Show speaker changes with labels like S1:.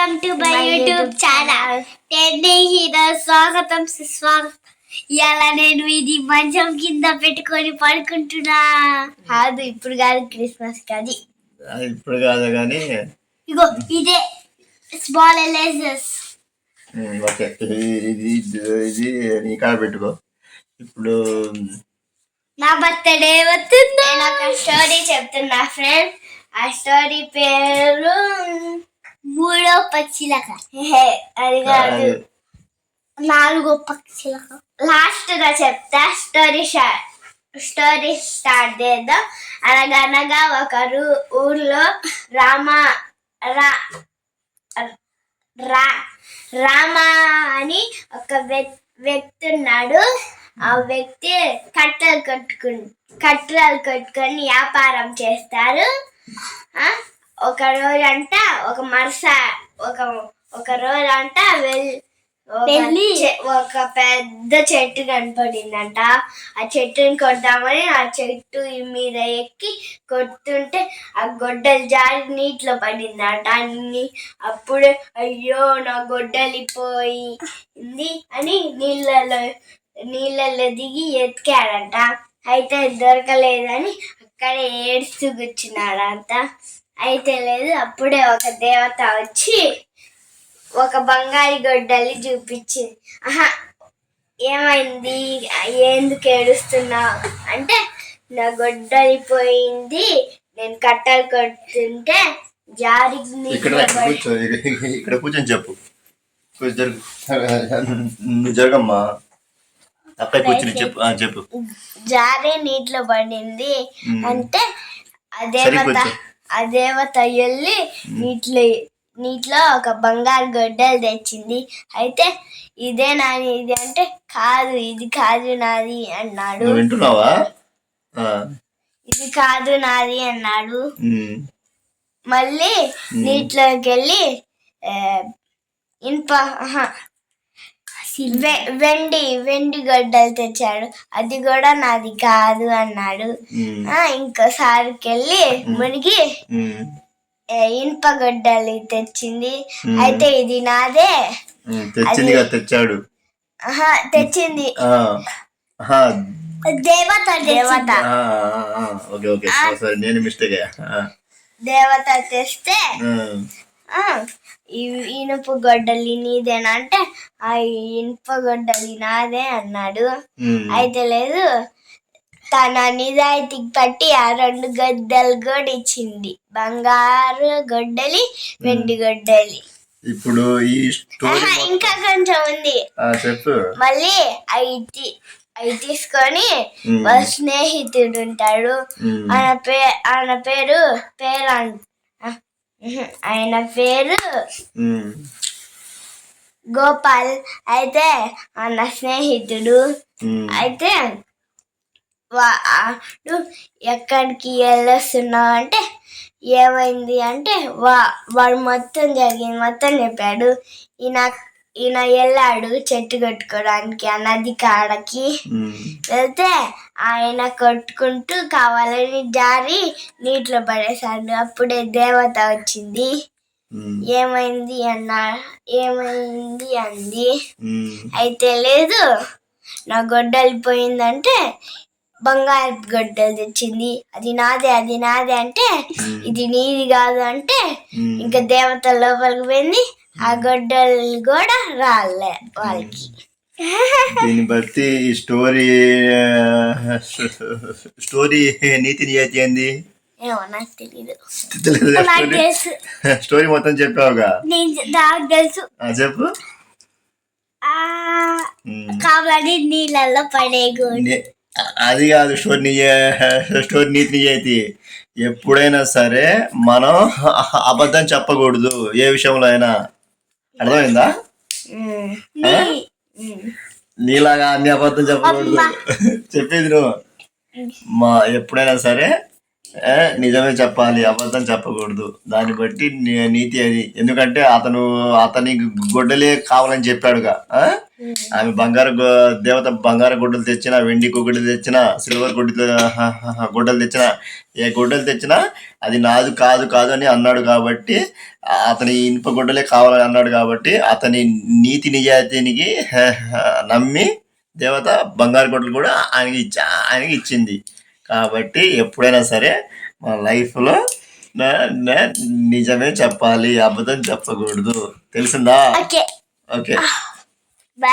S1: Welcome to my YouTube channel టెన్నీ hero స్వాగతం సుస్వాగతం. ఇవాళ నేను ఇది మంచం కింద పెట్టుకొని పడుకుంటున్నా. కాదు ఇప్పుడు కాదు క్రిస్మస్ కాదు
S2: ఇప్పుడు కాదు కానీ
S1: ఇగో ఇదే స్మాల్ ఎలేజెస్
S2: ఉమ్, ఓకే. ఇది ఇది ఇది నీ కాడ పెట్టుకో. ఇప్పుడు
S1: నా బర్త్డే వస్తుంది. నేను ఒక స్టోరీ చెప్తున్నా ఫ్రెండ్ ఆ స్టోరీ పేరు మూడో పక్షిలక. హే, అది కాదు. నాలుగో పక్షులకు. లాస్ట్గా చెప్తా స్టోరీ స్టోరీ స్టార్ట్ చేద్దాం. అనగనగా ఒకరు ఊర్లో రామ రా రా రామ అని ఒక వ్యక్- వ్యక్తి ఉన్నాడు ఆ వ్యక్తి కట్టెలు కట్టుకుని కట్టెలు కట్టుకొని వ్యాపారం చేస్తారు. ఒక రోజంట ఒక మరుస ఒక ఒక వెల్ ఒక చె- ఒక పెద్ద చెట్టు కనపడిందంట. ఆ చెట్టుని కొడదామని ఆ చెట్టు మీద ఎక్కి కొడుతుంటే ఆ గొడ్డలు జారి నీటిలో పడిందంట. అన్ని అప్పుడు అయ్యో నా గొడ్డలిపోయింది అని నీళ్ళలో నీళ్ళలో దిగి ఎతికాడంట. అయితే దొరకలేదని అక్కడే ఏడుస్తూ కూర్చున్నాడంట. అయితే లేదు అప్పుడే ఒక దేవత వచ్చి ఒక బంగారు గొడ్డలి చూపించింది. ఆహా ఏమైంది? ఎందుకు ఏడుస్తున్నావు? అంటే నా గొడ్డలి పోయింది నేను కట్టలు కొడుతుంటే జారి
S2: ఇక్కడ కూర్చొని చెప్పు. నువ్వు జరగమ్మా. అక్కడ కూర్చుని చెప్పు చెప్పు.
S1: జారి నీటిలో పడింది. అంటే
S2: సరిపోతుంది.
S1: ఆ దేవత వెళ్ళి నీటిలో నీటిలో ఒక బంగారు గొడ్డలు తెచ్చింది. అయితే ఇదే నాది ఇది అంటే కాదు ఇది కాదు నాది అన్నాడు.
S2: నువ్వు వింటున్నావా? ఆ,
S1: ఇది కాదు నాది అన్నాడు.
S2: ఉమ్,
S1: మళ్ళీ నీటిలోకి వెళ్ళి ఆ, ఇనుప ఆహా, వె- వెండి వెండి గొడ్డలు తెచ్చాడు. అది కూడా నాది కాదు అన్నాడు. ఇంకోసారికి వెళ్ళి మునిగి ఇనుప గొడ్డలి తెచ్చింది. అయితే ఇది నాదే.
S2: తెచ్చాడు.
S1: ఆహా తెచ్చింది. దేవత దేవత.
S2: Okay okay. నేను మిస్టేక్
S1: దేవత తెస్తే ఇనుప గొడ్డలి నీదేనా? అంటే ఆ ఇనుప గొడ్డలి నాదే అన్నాడు. అయితే లేదు తన నిజాయితీకి పట్టి ఆ రెండు గొడ్డలు కూడా ఇచ్చింది. బంగారు గొడ్డలి వెండి గొడ్డలి.
S2: ఇప్పుడు ఈ స్టోరీ
S1: ఇంకా కొంచెం ఉంది.
S2: చెప్పు.
S1: మళ్ళీ అవి తీ- అవి తీసుకొని. వాళ్ళ స్నేహితుడు ఉంటాడు. ఆయన పే ఆయన పేరు పేరు అన్- ఆ, ఉహు, ఆయన పేరు గోపాల్. అయితే ఆయన స్నేహితుడు. అయితే వాడు ఎక్కడికి వెళ్ళొస్తున్నావు అంటే ఏమైంది అంటే వా వాడు మొత్తం జరిగింది మొత్తం చెప్పాడు. ఈయన ఈయన వెళ్ళాడు చెట్టు కట్టుకోవడానికి ఆ నది కాడకి వెళ్తే ఆయన కొట్టుకుంటూ కావాలని జారి నీటిలో పడేశాడు. అప్పుడే దేవత వచ్చింది. ఏమైంది అన్నా ఏమైంది అంది. అయితే లేదు నా గొడ్డలి పోయిందంటే బంగారు గొడ్డలు తెచ్చింది. అది నాదే అది నాదే అంటే ఇది నీది కాదు అంటే. ఇంకా దేవత లోపలికి పోయింది. ఆ గొడ్డలు కూడా రాలే వాళ్ళకి.
S2: దీన్ని బట్టి ఈ స్టోరీ స్టోరీ నీతి
S1: నాకు
S2: స్టోరీ మొత్తం చెప్పావుగా?
S1: నాకు తెలుసు.
S2: చెప్పు.
S1: కావాలని నీళ్ళల్లో పడేయకూడదు
S2: అది కాదు స్టోరీ నిజ స్టోరీ నీతి నిజాయితీ ఎప్పుడైనా సరే మనం అబద్ధం చెప్పకూడదు ఏ విషయంలో అయినా. అర్థమైందా. నీలాగా అన్ని అబద్ధం చెప్పకూడదు. చెప్పేది నువ్వు. మా ఎప్పుడైనా సరే నిజమే చెప్పాలి అబద్ధం చెప్పకూడదు. దాన్ని బట్టి నీతి అది. ఎందుకంటే అతను అతని గొడ్డలే కావాలని చెప్పాడుగా? ఆమె బంగారు దేవత బంగారు గుడ్డలు తెచ్చినా వెండి గుడ్డలు తెచ్చినా సిల్వర్ గుడ్డలు గుడ్డలు తెచ్చినా ఏ గుడ్డలు తెచ్చినా అది నాది కాదు కాదు అని అన్నాడు కాబట్టి అతని ఇనుప గుడ్డలే కావాలని అన్నాడు కాబట్టి అతని నీతి నిజాయితీనికి నమ్మి దేవత బంగారు గుడ్డలు కూడా ఆయనకి ఇచ్చా ఆయనకి ఇచ్చింది. కాబట్టి ఎప్పుడైనా సరే మన లైఫ్లో నిజమే చెప్పాలి అబద్ధం చెప్పకూడదు. తెలిసిందా?
S1: ఓకే.
S2: ఓకే